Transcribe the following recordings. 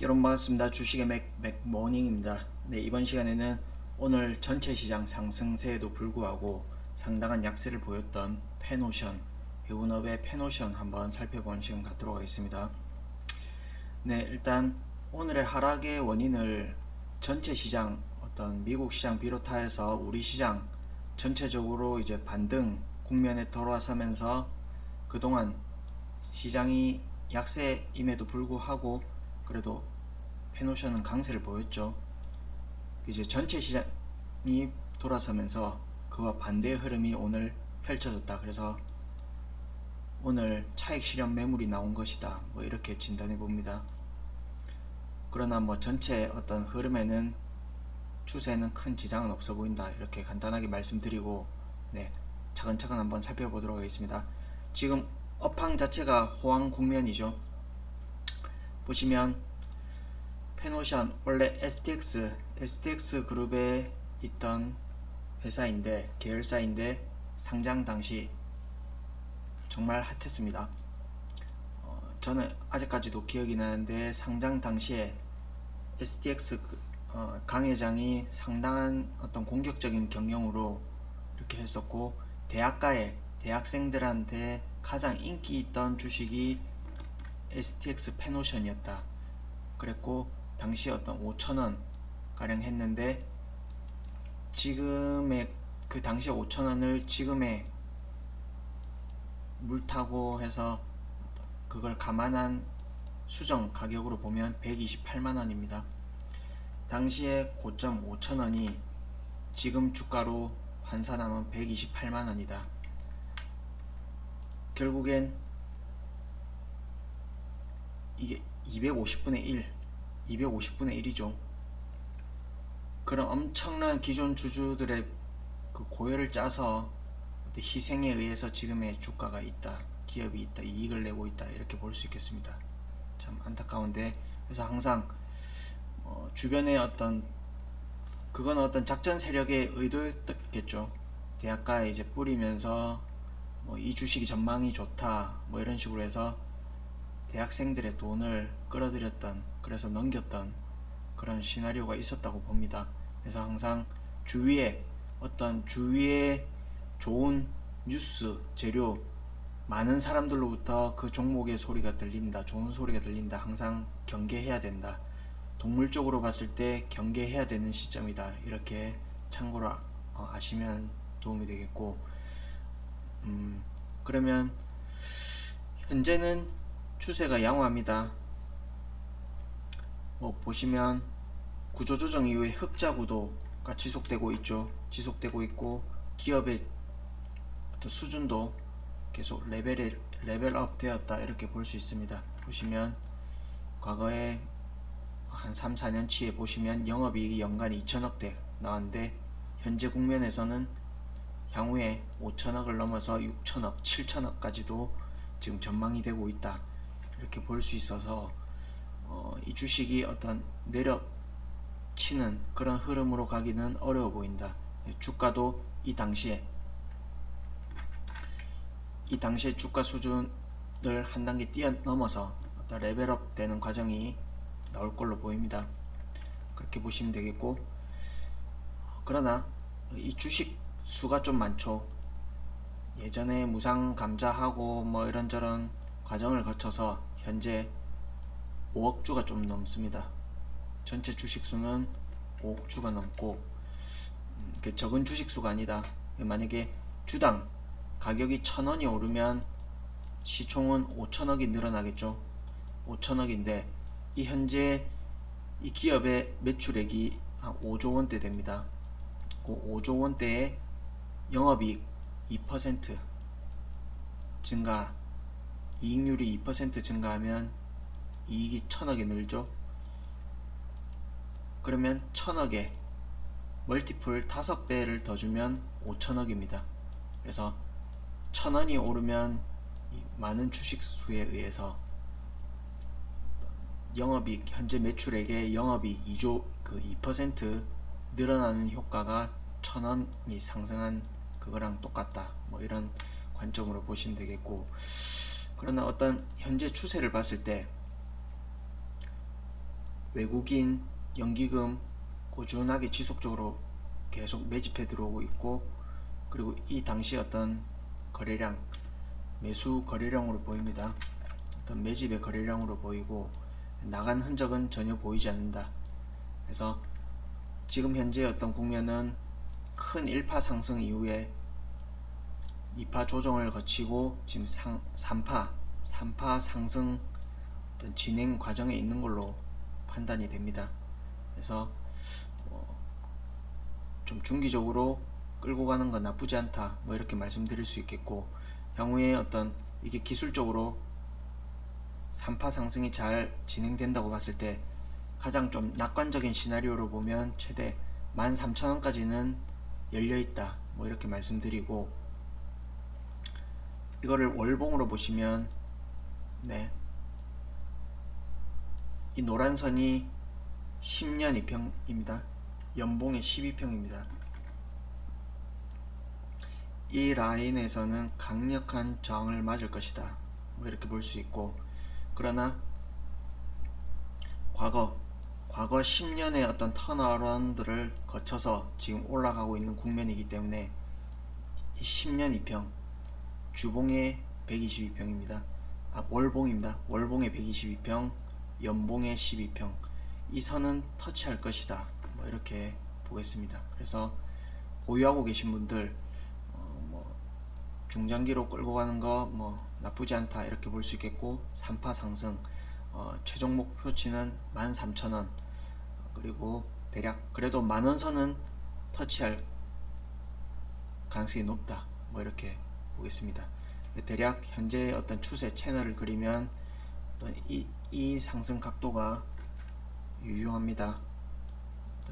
여러분 반갑습니다. 주식의 맥, 맥모닝입니다. 네, 이번 시간에는 오늘 전체 시장 상승세에도 불구하고 상당한 약세를 보였던 페노션, 해운업의 페노션 한번 살펴보는 시간 갖도록 하겠습니다. 네, 일단 오늘의 하락의 원인을 전체 시장, 어떤 미국 시장 비롯하여서 우리 시장 전체적으로 이제 반등 국면에 돌아서면서 그동안 시장이 약세임에도 불구하고 그래도 페노션은 강세를 보였죠. 이제 전체 시장이 돌아서면서 그와 반대의 흐름이 오늘 펼쳐졌다. 그래서 오늘 차익 실현 매물이 나온 것이다. 뭐 이렇게 진단해 봅니다. 그러나 뭐 전체 어떤 흐름에는 추세에는 큰 지장은 없어 보인다. 이렇게 간단하게 말씀드리고 네 차근차근 한번 살펴보도록 하겠습니다. 지금 업황 자체가 호황 국면이죠. 보시면 페노션 원래 STX STX 그룹에 있던 회사인데 계열사인데 상장 당시 정말 핫했습니다. 어, 저는 아직까지도 기억이 나는데 상장 당시에 STX 그, 어, 강 회장이 상당한 어떤 공격적인 경영으로 이렇게 했었고 대학가에 대학생들한테 가장 인기 있던 주식이 STX 페노션이었다. 그랬고 당시 어떤 5천원 가량 했는데 지금의 그 당시 5천원을 지금의 물타고 해서 그걸 감안한 수정 가격으로 보면 128만원입니다. 당시에 고점 5천원이 지금 주가로 환산하면 128만원이다. 결국엔 이게 250분의 1, 250분의 1이죠. 그런 엄청난 기존 주주들의 그 고열을 짜서 희생에 의해서 지금의 주가가 있다, 기업이 있다, 이익을 내고 있다 이렇게 볼 수 있겠습니다. 참 안타까운데 그래서 항상 어, 주변의 어떤 그건 어떤 작전 세력의 의도였겠죠. 대학가에 이제 뿌리면서 뭐 이 주식이 전망이 좋다 뭐 이런 식으로 해서 대학생들의 돈을 끌어들였던 그래서 넘겼던 그런 시나리오가 있었다고 봅니다. 그래서 항상 주위에 어떤 주위에 좋은 뉴스 재료 많은 사람들로부터 그 종목의 소리가 들린다 좋은 소리가 들린다 항상 경계해야 된다 동물적으로 봤을 때 경계해야 되는 시점이다 이렇게 참고로 어, 아시면 도움이 되겠고 음, 그러면 현재는 추세가 양호합니다. 뭐 보시면 구조조정 이후에 흑자 구도가 지속되고 있죠. 지속되고 있고 기업의 어떤 수준도 계속 레벨이 레벨업 되었다 이렇게 볼 수 있습니다. 보시면 과거에 한 3, 4년치에 보시면 영업이익이 연간 2천억대 나왔는데 현재 국면에서는 향후에 5천억을 넘어서 6천억, 7천억까지도 지금 전망이 되고 있다. 이렇게 볼 수 있어서 어, 이 주식이 어떤 내려치는 그런 흐름으로 가기는 어려워 보인다. 주가도 이 당시에 이 당시에 주가 수준을 한 단계 뛰어넘어서 어떤 레벨업 되는 과정이 나올 걸로 보입니다. 그렇게 보시면 되겠고 그러나 이 주식 수가 좀 많죠. 예전에 무상 감자하고 뭐 이런저런 과정을 거쳐서 현재 5억 주가 좀 넘습니다. 전체 주식 수는 5억 주가 넘고 음, 그 적은 주식 수가 아니다. 만약에 주당 가격이 천 원이 오르면 시총은 5천억이 늘어나겠죠. 5천억인데 이 현재 이 기업의 매출액이 한 5조 원대 됩니다. 그 5조 원대에 영업이익 2% 증가 이익률이 2% 증가하면 이익이 천억이 늘죠. 그러면 천억에 멀티플 5배를 더 주면 5천억입니다. 그래서 천원이 오르면 많은 주식 수에 의해서 영업이익 현재 매출액의 영업이익 2조 그 2% 늘어나는 효과가 천원이 상승한 그거랑 똑같다. 뭐 이런 관점으로 보시면 되겠고 그러나 어떤 현재 추세를 봤을 때 외국인 연기금 꾸준하게 지속적으로 계속 매집해 들어오고 있고 그리고 이 당시 어떤 거래량 매수 거래량으로 보입니다. 어떤 매집의 거래량으로 보이고 나간 흔적은 전혀 보이지 않는다. 그래서 지금 현재 어떤 국면은 큰 1파 상승 이후에 2파 조정을 거치고 지금 상, 3파 3파 상승 어떤 진행 과정에 있는 걸로 판단이 됩니다. 그래서 어, 좀 중기적으로 끌고 가는 건 나쁘지 않다. 뭐 이렇게 말씀드릴 수 있겠고 향후에 어떤 이게 기술적으로 3파 상승이 잘 진행된다고 봤을 때 가장 좀 낙관적인 시나리오로 보면 최대 13,000원까지는 열려 있다. 뭐 이렇게 말씀드리고 이거를 월봉으로 보시면 네. 이 노란 선이 10년 2평입니다. 연봉이 12평입니다. 이 라인에서는 강력한 저항을 맞을 것이다. 뭐 이렇게 볼 수 있고 그러나 과거 과거 10년의 어떤 턴어라운드를 거쳐서 지금 올라가고 있는 국면이기 때문에 이 10년 2평 주봉의 122평입니다. 아, 월봉입니다. 월봉의 122평, 연봉의 12평. 이 선은 터치할 것이다. 뭐 이렇게 보겠습니다. 그래서 보유하고 계신 분들 어, 뭐 중장기로 끌고 가는 거 뭐 나쁘지 않다 이렇게 볼 수 있겠고 3파 상승 어, 최종 목표치는 13,000원 그리고 대략 그래도 만원 선은 터치할 가능성이 높다 뭐 이렇게 보겠습니다. 대략 현재 어떤 추세 채널을 그리면 이, 이 상승 각도가 유효합니다.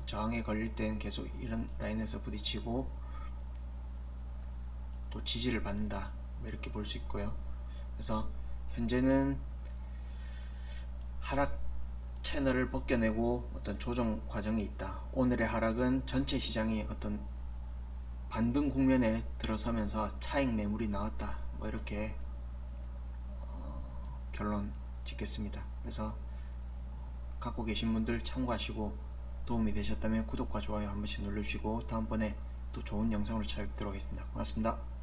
저항에 걸릴 땐 계속 이런 라인에서 부딪히고 또 지지를 받는다. 뭐 이렇게 볼 수 있고요. 그래서 현재는 하락 채널을 벗겨내고 어떤 조정 과정에 있다. 오늘의 하락은 전체 시장이 어떤 반등 국면에 들어서면서 차익 매물이 나왔다. 뭐 이렇게 어, 결론 짓겠습니다. 그래서 갖고 계신 분들 참고하시고 도움이 되셨다면 구독과 좋아요 한 번씩 눌러주시고 다음번에 또 좋은 영상으로 찾아뵙도록 하겠습니다. 고맙습니다.